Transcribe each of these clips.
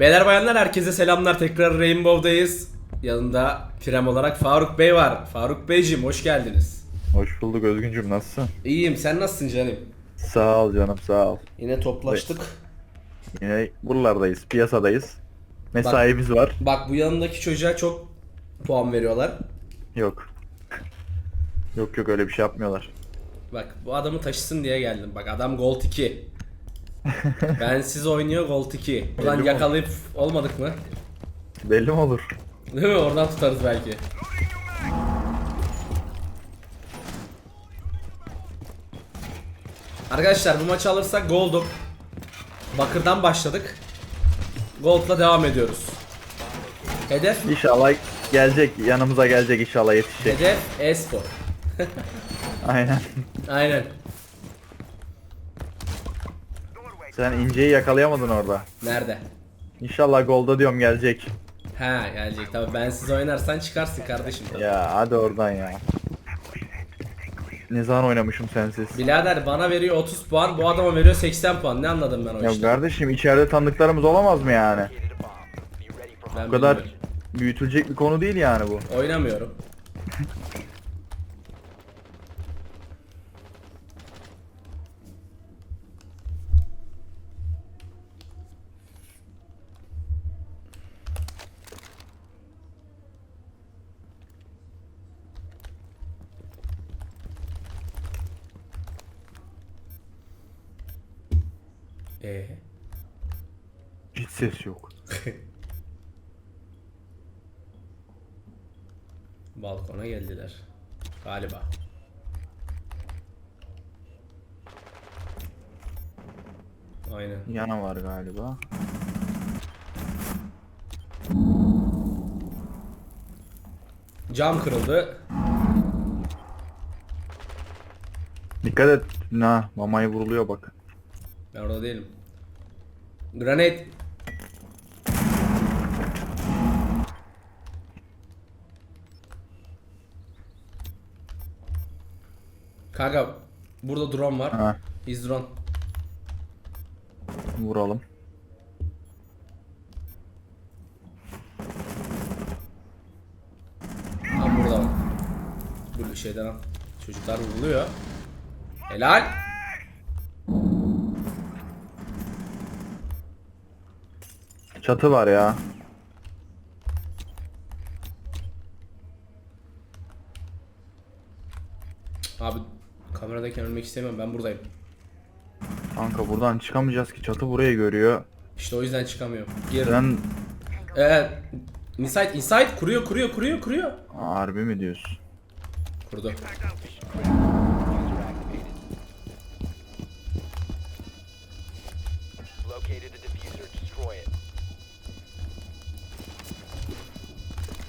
Beyler bayanlar herkese selamlar. Tekrar Rainbow'dayız. Yanında Krem olarak Faruk Bey var. Faruk Beyciğim hoş geldiniz. Hoş bulduk Özgüncüm nasılsın? İyiyim sen nasılsın canım? Sağ ol canım sağ ol. Yine toplaştık. Yine buralardayız, piyasadayız. Mesaimiz var. Bak bu yanındaki çocuğa çok puan veriyorlar. Yok. Yok yok öyle bir şey yapmıyorlar. Bak bu adamı taşısın diye geldim. Bak adam Gold 2. ben siz oynuyor Gold 2. Buradan Belli yakalayıp olmadık mı? Belli mi olur? Değil mi? Oradan tutarız belki. Arkadaşlar bu maçı alırsak Gold'um. Bakır'dan başladık. Gold'la devam ediyoruz. Hedef İnşallah gelecek, yanımıza gelecek inşallah yetişecek. Hedef e-spor. Aynen. Aynen. Sen inceyi yakalayamadın orada. Nerede? İnşallah golda diyorum gelecek. Ha gelecek tabii. Ben siz oynarsan çıkarsın kardeşim. Ya hadi oradan ya. Ne zaman oynamışım sensiz? Birader bana veriyor 30 puan, bu adama veriyor 80 puan. Ne anladım ben o Ya işte? kardeşim içeride tanıdıklarımız olamaz mı yani? Ben Bu kadar bilmiyorum. büyütülecek bir konu değil yani bu. Oynamıyorum. Ee, Hiç ses yok. balkona geldiler. Galiba. Aynen. Yana var galiba. Cam kırıldı. Dikkat et. Na, mamayı vuruluyor bak. Ben orada değilim. Granate. Kanka burada drone var. Ha, Biz drone. vuralım. Tam burada bak. Bu şeyden al. Çocuklar vuruluyor. Helal. Çatı var ya. Abi kameradayken ölmek istemiyorum ben buradayım. Kanka buradan çıkamayacağız ki çatı burayı görüyor. İşte o yüzden çıkamıyorum. Gir. Sen Ee, inside inside kuruyor kuruyor kuruyor kuruyor. harbi mi diyorsun? Kurdu.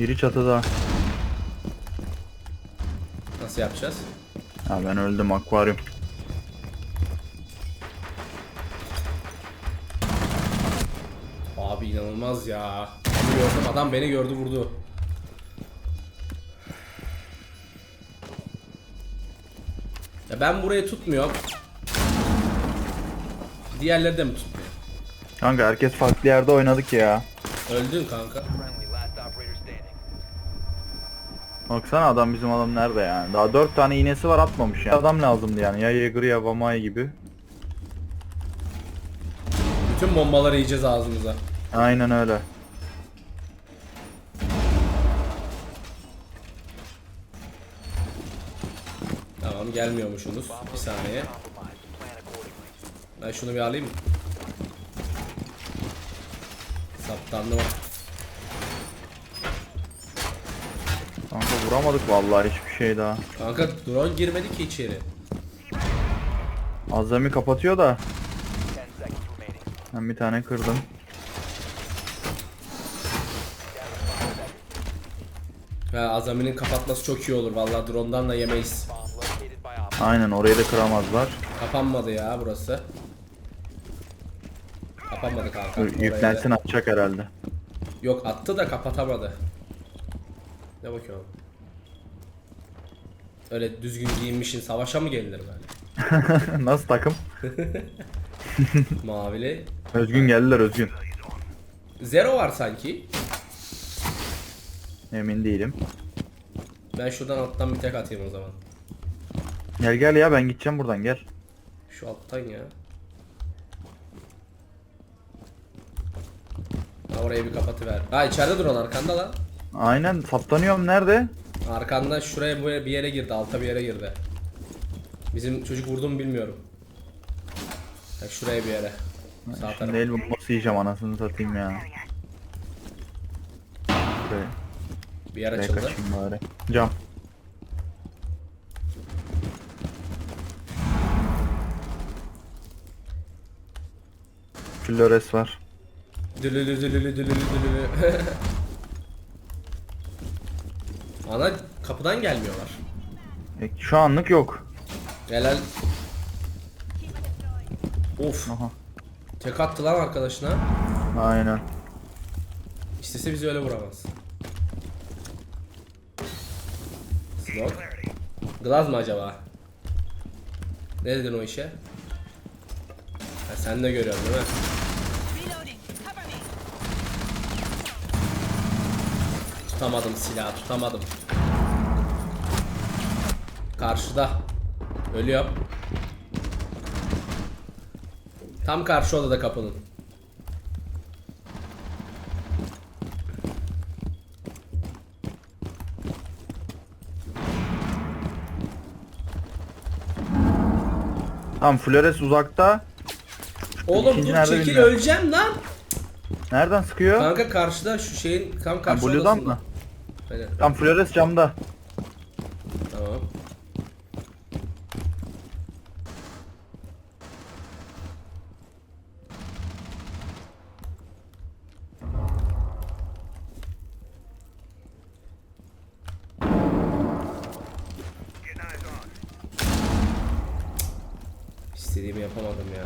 Biri çatıda. Nasıl yapacağız? Ha ben öldüm akvaryum. Abi inanılmaz ya. Bunu gördüm adam beni gördü vurdu. Ya ben burayı tutmuyorum. Diğerleri de mi tutmuyor? Kanka herkes farklı yerde oynadık ya. Öldün kanka. Baksana adam bizim adam nerede yani. Daha 4 tane iğnesi var atmamış ya. Adam lazımdı yani. Ya Yeager ya Vamai gibi. Bütün bombaları yiyeceğiz ağzımıza. Aynen öyle. Tamam gelmiyormuşsunuz. Bir saniye. Ben şunu bir alayım. Saptandı bak. Vuramadık vallahi hiçbir şey daha. Kanka drone girmedi ki içeri. Azami kapatıyor da. 10 seconds remaining. Ben bir tane kırdım. Ha, Azami'nin kapatması çok iyi olur. Vallahi drone'dan da yemeyiz. Aynen orayı da kıramazlar. Kapanmadı ya burası. Kapanmadı kanka. Dur, Yüklensin atacak herhalde. Yok attı da kapatamadı. Ne bakıyorum? Öyle düzgün giyinmişin savaşa mı gelinir böyle? Nasıl takım? Mavili. Özgün geldiler Özgün. Zero var sanki. Emin değilim. Ben şuradan alttan bir tek atayım o zaman. Gel gel ya ben gideceğim buradan gel. Şu alttan ya. Ha orayı bir kapatıver. Ha içeride dur lan arkanda lan. Aynen saptanıyorum nerede? Arkanda şuraya buraya bir yere girdi. Alta bir yere girdi. Bizim çocuk vurdu mu bilmiyorum. Ha, şuraya bir yere. Sağ Şimdi tarafa. el bombası yiyeceğim anasını satayım ya. Şöyle, Bir yer şuraya açıldı. kaçayım bari. Cam. Flores var. Dülülü dülülü dülülü dülülü. Ana kapıdan gelmiyorlar. E, şu anlık yok. Helal. Of. Aha. Tek attı lan arkadaşına. Aynen. İstese bizi öyle vuramaz. Smoke. Glaz mı acaba? Ne dedin o işe? Ha, sen de görüyorsun değil mi? Tutamadım silahı tutamadım. Karşıda. Ölüyor. Tam karşı odada kapının. Tamam Flores uzakta. Oğlum İkinci dur nerede çekil bilmiyorum. öleceğim lan. Nereden sıkıyor? Kanka karşıda şu şeyin tam karşı Blue'dan odasında. mı? Aynen. Tam Flores camda. Tamam. İstediğimi yapamadım ya.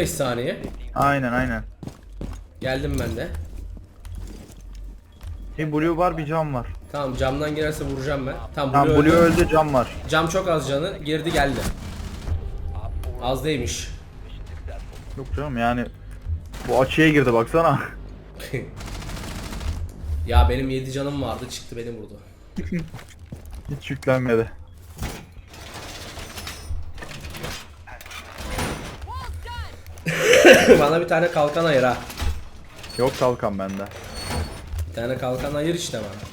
...15 saniye. Aynen aynen. Geldim ben de. Bir blue var bir cam var. Tamam camdan girerse vuracağım ben. Tamam, Tamam Blue blue öldü. öldü cam var. Cam çok az canı. Girdi geldi. Op 4 Az değilmiş. Yok canım yani. Bu açıya girdi baksana. ya benim 7 canım vardı çıktı beni vurdu. Hiç yüklenmedi. Bana bir tane kalkan ayır ha. Yok kalkan bende. Bir tane kalkan ayır işte bana.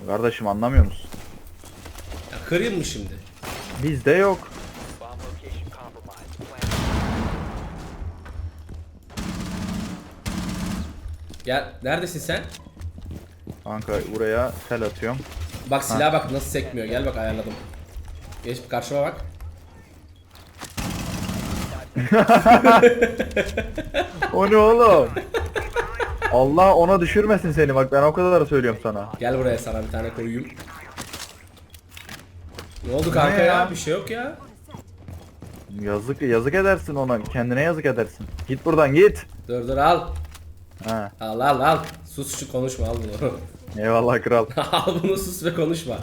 Ya kardeşim anlamıyor musun? Ya kırayım mı şimdi? Bizde yok. Bomb location compromised. Plan Gel neredesin sen? Kanka buraya tel atıyorum. Bak silah bak nasıl sekmiyor. Gel bak ayarladım. Geç karşıma bak. O ne oğlum? Allah ona düşürmesin seni bak ben o kadar söylüyorum sana. Gel buraya sana bir tane koyayım. Ne oldu kanka Ne ya? ya? Bir şey yok ya. Yazık yazık edersin ona. Kendine yazık edersin. Git buradan git. Dur dur al. Ha. Al al al. Sus şu konuşma al bunu. Eyvallah kral. al bunu sus ve konuşma.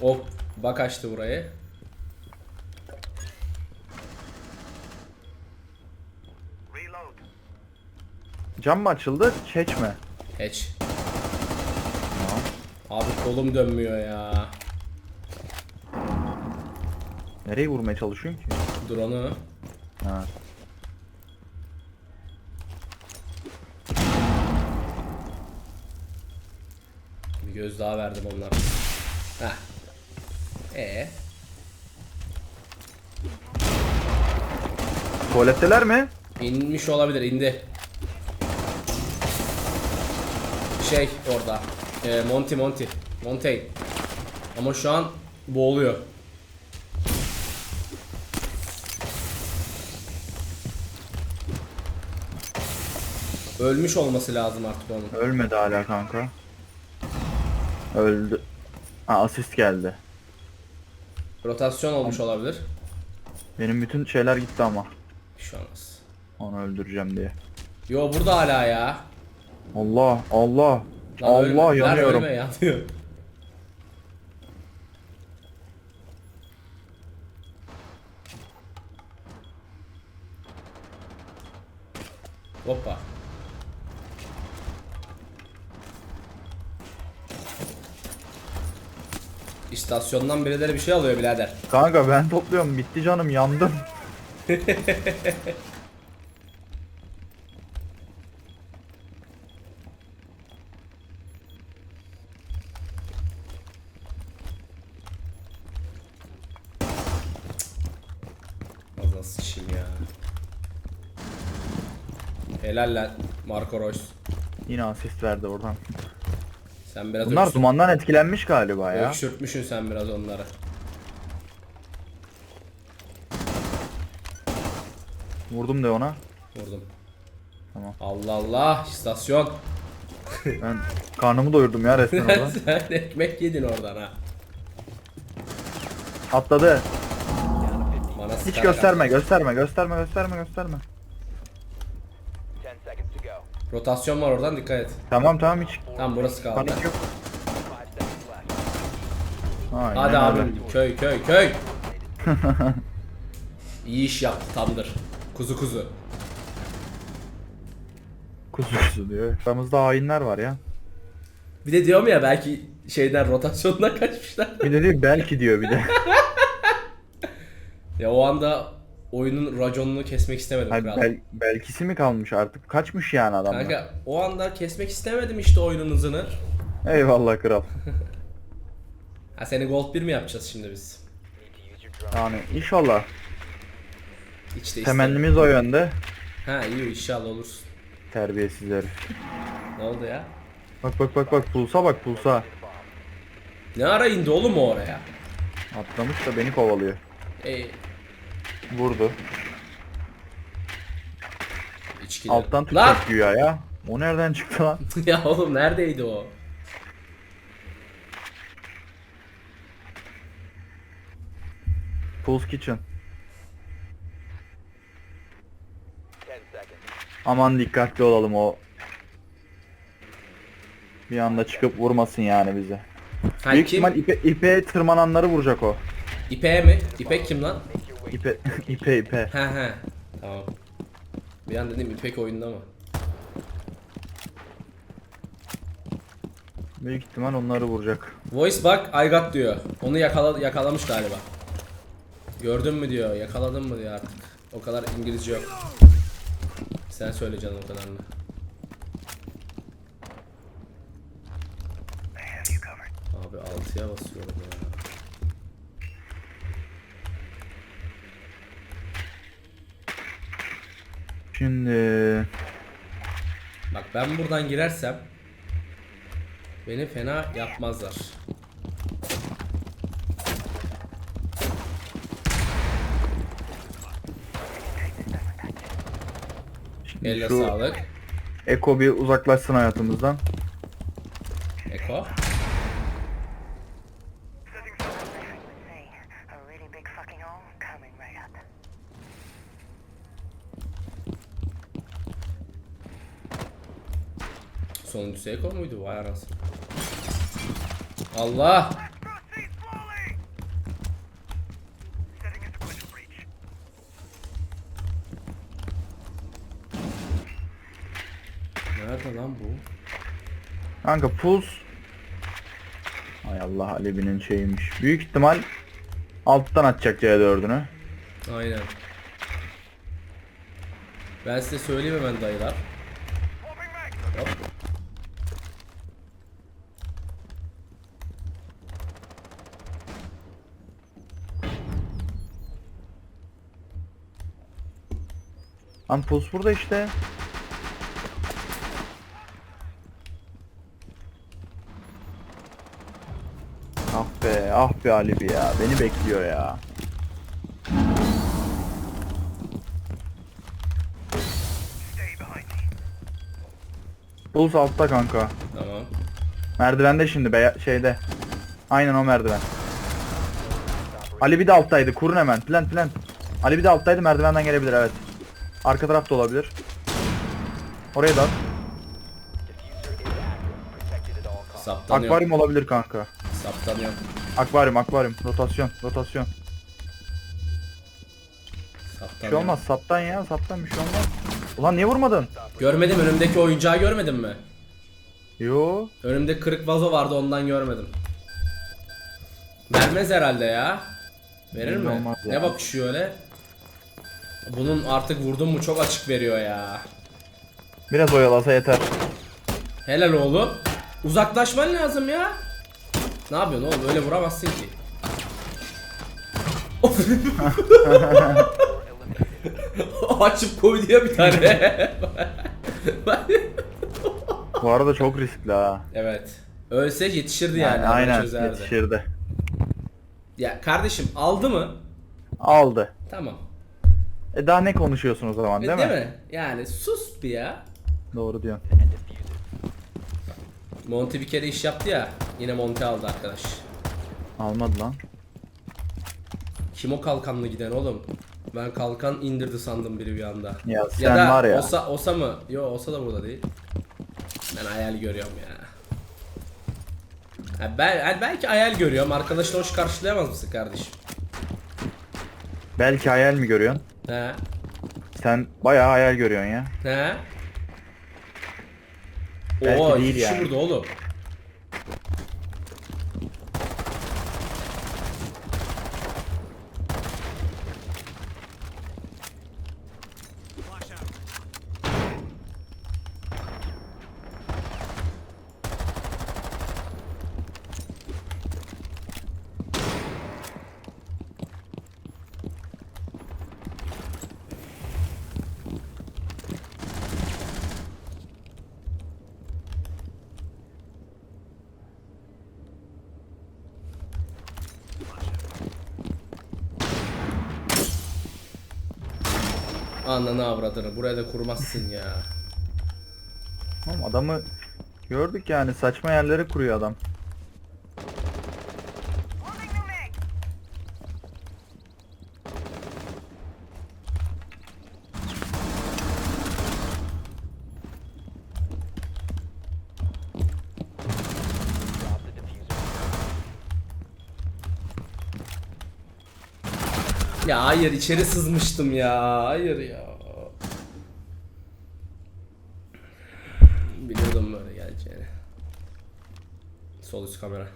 Hop bak açtı burayı. Cam mı açıldı? Çeç mi? Geç. Abi kolum dönmüyor ya. Nereye vurmaya çalışıyorsun ki? Dur onu. Ha. Bir göz daha verdim onlara. Heh. Ee, Tuvaletteler mi? inmiş olabilir indi. Şey orada. Ee, Monty Monty. Montaigne. Ama şu an boğuluyor. Ölmüş olması lazım artık onun. Ölmedi hala kanka. Öldü. Ha asist geldi. Rotasyon olmuş olabilir. Benim bütün şeyler gitti ama. Bir şey olmaz. Onu öldüreceğim diye. Yo burada hala ya. Allah Allah. Lan ölme, Allah lan yanıyorum. Ölme yanıyor. Hoppa. İstasyondan birileri bir şey alıyor birader. Kanka ben topluyorum bitti canım yandım. Sıçayım ya. Helal lan Marco Reus. Yine asist verdi oradan. Sen biraz Bunlar öksür- dumandan etkilenmiş galiba ya. öksürtmüşsün sen biraz onları. Vurdum de ona. Vurdum. Tamam. Allah Allah istasyon. Ben karnımı doyurdum ya resmen orada. sen ekmek yedin oradan ha. Atladı. Hiç gösterme, gösterme, gösterme, gösterme, gösterme. Rotasyon var oradan dikkat et. Tamam tamam hiç Tamam burası kaldı. panik yok. 5 seconds left. Aynen Hadi öyle. abim köy köy köy. İyi iş yaptı tamdır. Kuzu kuzu. Kuzu kuzu diyor. Aramızda hainler var ya. Bir de diyorum ya belki şeyden rotasyondan kaçmışlar. Bir de diyor belki diyor bir de. ya o anda oyunun raconunu kesmek istemedim Hani kral. bel, belkisi mi kalmış artık? Kaçmış yani adamlar. Kanka o anda kesmek istemedim işte oyunun hızını. Eyvallah kral. Ha seni gold 1 mi yapacağız şimdi biz? Yani inşallah. Hiç de. Temennimiz o yönde. Ha iyi inşallah olursun. Terbiyesiz herif. Ne oldu ya? Bak bak bak bak pulsa bak pulsa. Ne ara indi oğlum o oraya? Atlamış da beni kovalıyor. E, Vurdu. içkiler. Alttan Lan! tutacak güya ya. O nereden çıktı lan? ya oğlum neredeydi o? Pulse Kitchen. 10 seconds. Aman dikkatli olalım o. Bir anda çıkıp vurmasın yani bizi. Ha, Büyük kim? ihtimal ipe, ipe tırmananları vuracak o. İpek'e mi? İpek kim lan? İpe, ipe ipe. He he. Tamam. Bir an dedim İpek oyunda mı? Büyük ihtimal onları vuracak. Voice bak I got diyor. Onu yakala yakalamış galiba. Gördün mü diyor. Yakaladın mı diyor artık. O kadar İngilizce yok. Sen söyle canım o kadarını. Abi 6'ya basıyorum ya. Şimdi Bak ben buradan girersem beni fena yapmazlar. Elle şu sağlık. Eko bir uzaklaşsın hayatımızdan. Eko. Sonuncusu Eko muydu? Vay anasını. Allah! Nerede lan bu? Kanka Pulse Hay Allah Alibi'nin şeyiymiş. Büyük ihtimal alttan atacak C4'ünü. Aynen. Ben size söyleyeyim hemen dayılar. Hop. Lan Pulse burada işte. Ah be, ah be Alibi ya. Beni bekliyor ya. Pulse altta kanka. Tamam. Merdivende şimdi be şeyde. Aynen o merdiven. Ali bir de alttaydı. Kurun hemen. Plant plant. Ali bir de alttaydı merdivenden gelebilir evet. Arka tarafta olabilir. Oraya da at. Saptanıyor. Akvaryum olabilir kanka. Saptanıyor. Akvaryum akvaryum. Rotasyon rotasyon. Bir Saptanıyor. şey olmaz saptan ya saptan bir şey olmaz. Ulan niye vurmadın? Görmedim önümdeki oyuncağı görmedin mi? Yo. Önümde kırık vazo vardı ondan görmedim. Vermez herhalde ya. Verir Belli mi? Ne bakışıyor öyle? Bunun artık vurdun mu çok açık veriyor ya. Biraz oyalasa yeter. Helal oğlum. Uzaklaşman lazım ya. Ne yapıyorsun oğlum? Öyle vuramazsın ki. Açıp koydu ya bir tane. Bu arada çok riskli ha. evet. Ölse yetişirdi Yani, yani. aynen çözerdi. yetişirdi. Ya kardeşim aldı mı? Aldı. Tamam. E daha ne konuşuyorsun o zaman değil, E, değil mi? mi? Yani sus bir ya. Doğru diffuser. Monty bir kere iş yaptı ya. Yine Monty aldı arkadaş. Almadı lan. Kim o kalkanlı giden oğlum? Ben kalkan indirdi sandım biri bir anda. Ya sen da var ya. Osa, Osa mı? Yo Osa da burada değil. Ben hayal görüyorum ya. Ha, ben belki hayal görüyorum. Arkadaşla hoş karşılayamaz mısın kardeşim? Belki hayal mi görüyorsun? He? Sen bayağı hayal görüyorsun ya. He? Belki Oo, değil iki kişi yani. burada oğlum. Ananı avradını. Buraya da kurmazsın ya. Oğlum adamı gördük yani saçma yerlere kuruyor adam. Ya hayır içeri sızmıştım ya. Hayır ya. Biliyordum böyle geleceğini. Sol üst kamera.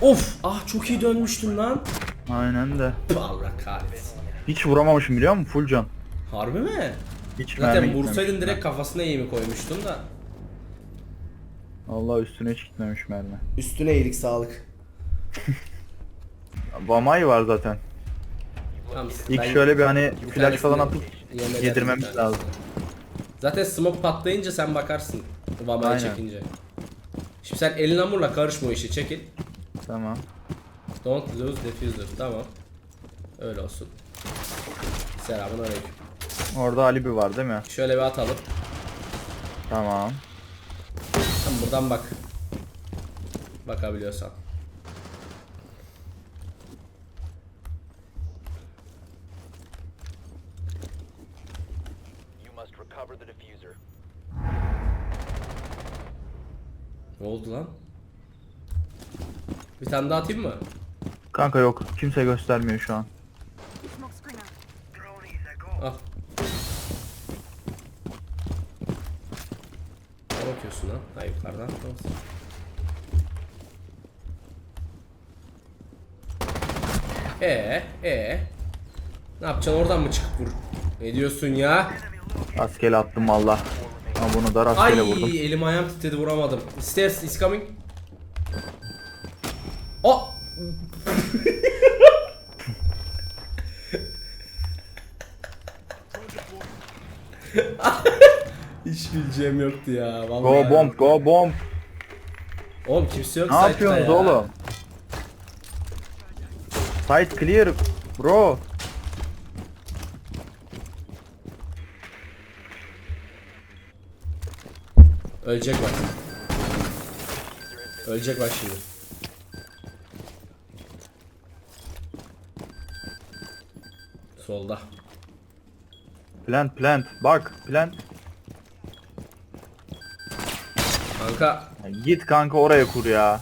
Of! Ah çok iyi dönmüştüm lan. Aynen de. Allah kahretsin. Hiç vuramamışım biliyor musun? Full can. Harbi mi? Hiç mermi Zaten gitmemiş. vursaydın direkt kafasına eğimi koymuştun da. Allah üstüne hiç gitmemiş mermi. Üstüne iyilik sağlık. Vamay var zaten. Tamam, İlk ben- şöyle bir hani bir flash falan atıp yedirmemiz bir lazım. Zaten smoke patlayınca sen bakarsın. Vamayı Aynen. çekince. Şimdi sen elin hamurla karışma o işi çekil. Tamam. Don't lose diffuser. Tamam. Öyle olsun. Selamun aleyküm. Orada Ali bir var değil mi? Şöyle bir atalım. Tamam. Tam buradan bak. Bakabiliyorsan. You must recover the diffuser. Ne oldu lan? Bir tane daha atayım mı? Kanka yok. Kimse göstermiyor şu an. Smoke screen out. Dronies a go. Al. Ne bakıyorsun lan? Ha yukarıdan. Tamam. Ee, ee. Ne yapacaksın? Oradan mı çıkıp vur? Ne diyorsun ya? Rastgele attım valla. Ama bunu da Ay rastgele vurdum. elim ayağım titredi vuramadım. Stairs is coming. Gideceğim yoktu ya. Vallahi Go bomb, go bomb. Oğlum kimse yok Ne site'da yapıyorsunuz ya. oğlum? Site clear bro. Ölecek bak. Ölecek bak şimdi. Solda. Plant plant. Bak plant. Kanka Ya Git kanka oraya kur ya.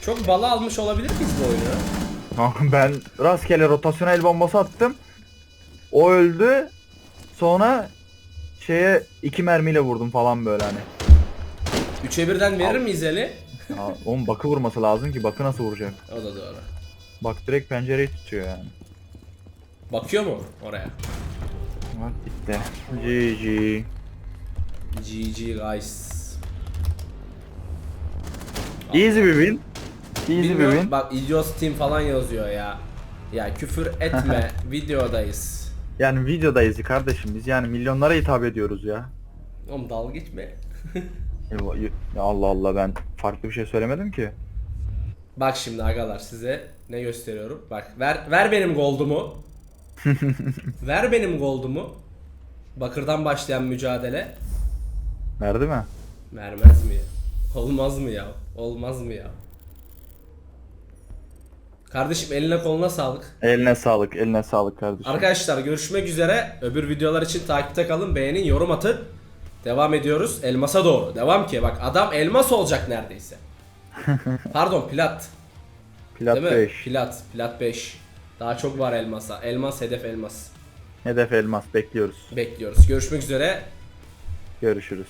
çok bala almış olabilir miyiz bu oyunu? ben rastgele rotasyona el bombası attım. O öldü. Sonra şeye iki mermiyle vurdum falan böyle hani. 3'e birden verir miyiz eli? Ya, oğlum bakı vurması lazım ki bakı nasıl vuracak? O da doğru. Bak direkt pencereyi tutuyor yani. Bakıyor mu oraya? Bak gitti. GG. GG guys. Easy bir win. Easy bir Bilmiyorum, win. Bak idiot team falan yazıyor ya. Ya küfür etme videodayız. Yani videodayız kardeşim biz yani milyonlara hitap ediyoruz ya. Oğlum dalga geçme. Ya ya Allah Allah ben farklı bir şey söylemedim ki. Bak şimdi agalar size ne gösteriyorum. Bak ver ver benim goldumu. ver benim goldumu. Bakırdan başlayan mücadele. Verdi mi? Vermez mi ya? Olmaz mı ya? Olmaz mı ya? Kardeşim eline koluna sağlık. Eline sağlık, eline sağlık kardeşim. Arkadaşlar görüşmek üzere. Öbür videolar için takipte kalın. Beğenin, yorum atın. Devam ediyoruz. Elmasa doğru. Devam ki. Bak adam elmas olacak neredeyse. Pardon plat. Plat Değil mi? 5. Plat. Plat 5. Daha çok var elmasa. Elmas hedef elmas. Hedef elmas bekliyoruz. Bekliyoruz. Görüşmek üzere. Görüşürüz.